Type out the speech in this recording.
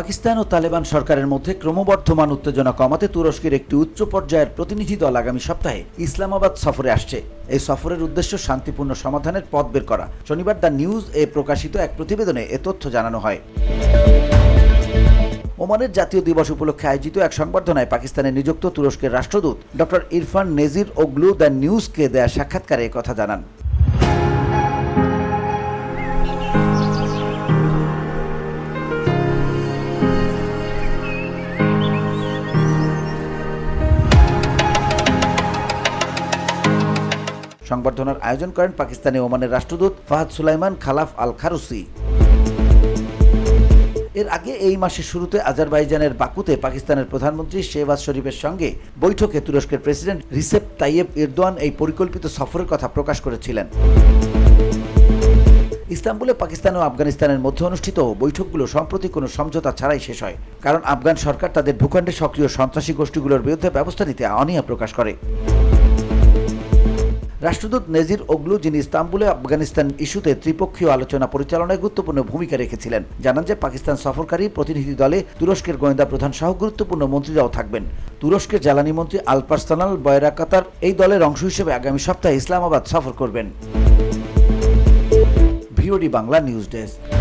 পাকিস্তান ও তালেবান সরকারের মধ্যে ক্রমবর্ধমান উত্তেজনা কমাতে তুরস্কের একটি উচ্চ পর্যায়ের প্রতিনিধি দল আগামী সপ্তাহে ইসলামাবাদ সফরে আসছে। এই সফরের উদ্দেশ্য শান্তিপূর্ণ সমাধানের পথ বের করা। শনিবার দ্য নিউজ এ প্রকাশিত এক প্রতিবেদনে এ তথ্য জানানো হয়। ওমানের জাতীয় দিবস উপলক্ষে আয়োজিত এক সংবর্ধনায় পাকিস্তানে নিযুক্ত তুরস্কের রাষ্ট্রদূত doctor Irfan Neziroglu the নিউজকে দেয়া সাক্ষাৎকারে কথা জানান। সংবর্ধনার আয়োজন করেন পাকিস্তানি ওমানের রাষ্ট্রদূত ফাহাদ সুলাইমান খালাফ আল খারুসি। এর আগে এই মাসের শুরুতে আজারবাইজানের বাকুতে পাকিস্তানের প্রধানমন্ত্রী শেহবাজ শরীফের সঙ্গে বৈঠকে তুরস্কের প্রেসিডেন্ট রিসেপ তাইয়েব এরদোয়ান এই পরিকল্পিত সফরের কথা প্রকাশ করেছিলেন। ইস্তাম্বুলে পাকিস্তান ও আফগানিস্তানের মধ্যে অনুষ্ঠিত বৈঠকগুলো সম্প্রতি কোনো সমঝোতা ছাড়াই শেষ হয়। কারণ আফগান সরকার তাদের ভূখণ্ডে সক্রিয় সন্ত্রাসী গোষ্ঠীগুলোর বিরুদ্ধে ব্যবস্থা নিতে অনীহা প্রকাশ করে। রাষ্ট্রদূত নেজির ওগলু, যিনি ইস্তাম্বুলে আফগানিস্তান ইস্যুতে ত্রিপক্ষীয় আলোচনা পরিচালনায় গুরুত্বপূর্ণ ভূমিকা রেখেছিলেন, জানান যে পাকিস্তান সফরকারী প্রতিনিধি দলে তুরস্কের গোয়েন্দা প্রধান সহ গুরুত্বপূর্ণ মন্ত্রীরাও থাকবেন। তুরস্কের জ্বালানি মন্ত্রী আলপার্সানাল বয়রাকাতার এই দলের অংশ হিসেবে আগামী সপ্তাহে ইসলামাবাদ সফর করবেন। VOD Bangla news desk.